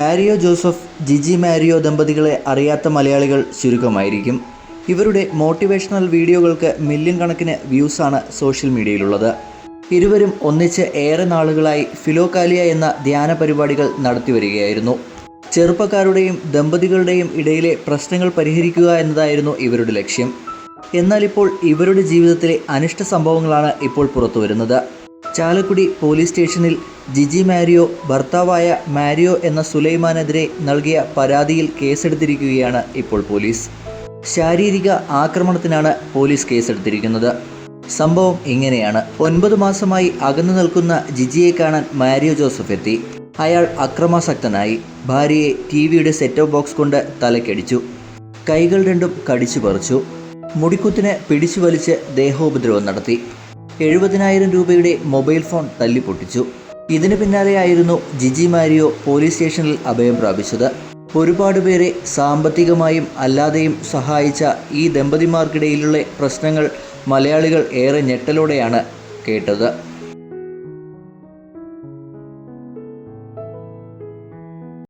Mario Joseph Jiji Mario ദമ്പതികളെ അറിയാത്ത മലയാളികൾ ചുരുക്കമായിരിക്കും. ഇവരുടെ മോട്ടിവേഷണൽ വീഡിയോകൾക്ക് മില്യൺ കണക്കിന് വ്യൂസാണ് സോഷ്യൽ മീഡിയയിലുള്ളത്. ഇരുവരും ഒന്നിച്ച് ഏറെ നാളുകളായി ഫിലോകാലിയ എന്ന ധ്യാന പരിപാടികൾ നടത്തി വരികയായിരുന്നു. ചെറുപ്പക്കാരുടെയും ദമ്പതികളുടെയും ഇടയിലെ പ്രശ്നങ്ങൾ പരിഹരിക്കുക എന്നതായിരുന്നു ഇവരുടെ ലക്ഷ്യം. എന്നാൽ ഇപ്പോൾ ഇവരുടെ ജീവിതത്തിലെ അനിഷ്ട സംഭവങ്ങളാണ് ഇപ്പോൾ പുറത്തു വരുന്നത് ചാലക്കുടി പോലീസ് സ്റ്റേഷനിൽ ജിജി മാരിയോ ഭർത്താവായ മാരിയോ എന്ന സുലൈമാനെതിരെ നൽകിയ പരാതിയിൽ കേസെടുത്തിരിക്കുകയാണ് ഇപ്പോൾ പോലീസ്. ശാരീരിക ആക്രമണത്തിനാണ് പോലീസ് കേസെടുത്തിരിക്കുന്നത്. സംഭവം ഇങ്ങനെയാണ്. ഒൻപത് മാസമായി അകന്നു നിൽക്കുന്ന ജിജിയെ കാണാൻ മാരിയോ ജോസഫ് എത്തി. അയാൾ അക്രമാസക്തനായി. ഭാര്യയെ ടി വിയുടെ സെറ്റ് ബോക്സ് കൊണ്ട് തലക്കടിച്ചു. കൈകൾ രണ്ടും കടിച്ചു പറിച്ചു മുടിക്കുത്തിന് പിടിച്ചു വലിച്ച് ദേഹോപദ്രവം നടത്തി. എഴുപതിനായിരം രൂപയുടെ മൊബൈൽ ഫോൺ തല്ലിപ്പൊട്ടിച്ചു. ഇതിന് പിന്നാലെയായിരുന്നു ജിജി മാരിയോ പോലീസ് സ്റ്റേഷനിൽ അഭയം പ്രാപിച്ചത്. ഒരുപാട് പേരെ സാമ്പത്തികമായും അല്ലാതെയും സഹായിച്ച ഈ ദമ്പതിമാർക്കിടയിലുള്ള പ്രശ്നങ്ങൾ മലയാളികൾ ഏറെ ഞെട്ടലോടെയാണ് കേട്ടത്.